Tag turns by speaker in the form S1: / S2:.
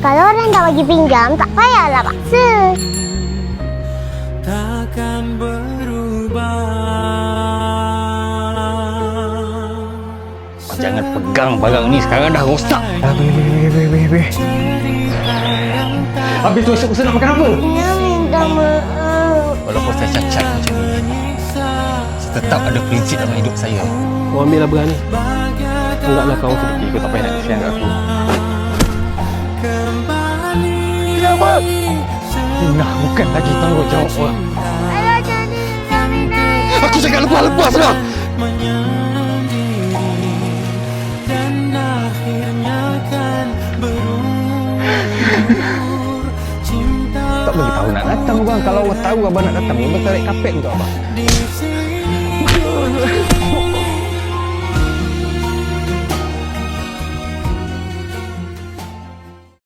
S1: kalau orang tak bagi pinjam, tak payahlah paksa.
S2: takkan berubah
S3: Jangan pegang barang ni sekarang dah rosak.
S4: Ah, boleh, boleh, boleh, boleh, boleh. Habis tu esok nak makan apa?
S1: Dia minta maaf.
S3: Walaupun saya cacat macam ni, saya tetap ada prinsip dalam hidup saya.
S4: Kau ambil lah berani. Enggaklah kau sedikit, kau tak payah nak kesian kat aku. Nah, bukan lagi tanggungjawab orang.
S3: Aku cakap lepas-lepas lah.
S2: kan berumur cinta
S4: Tak bagi tahu nak datang bang. Kalau orang tahu abang nak datang, abang tarik kapet untuk abang.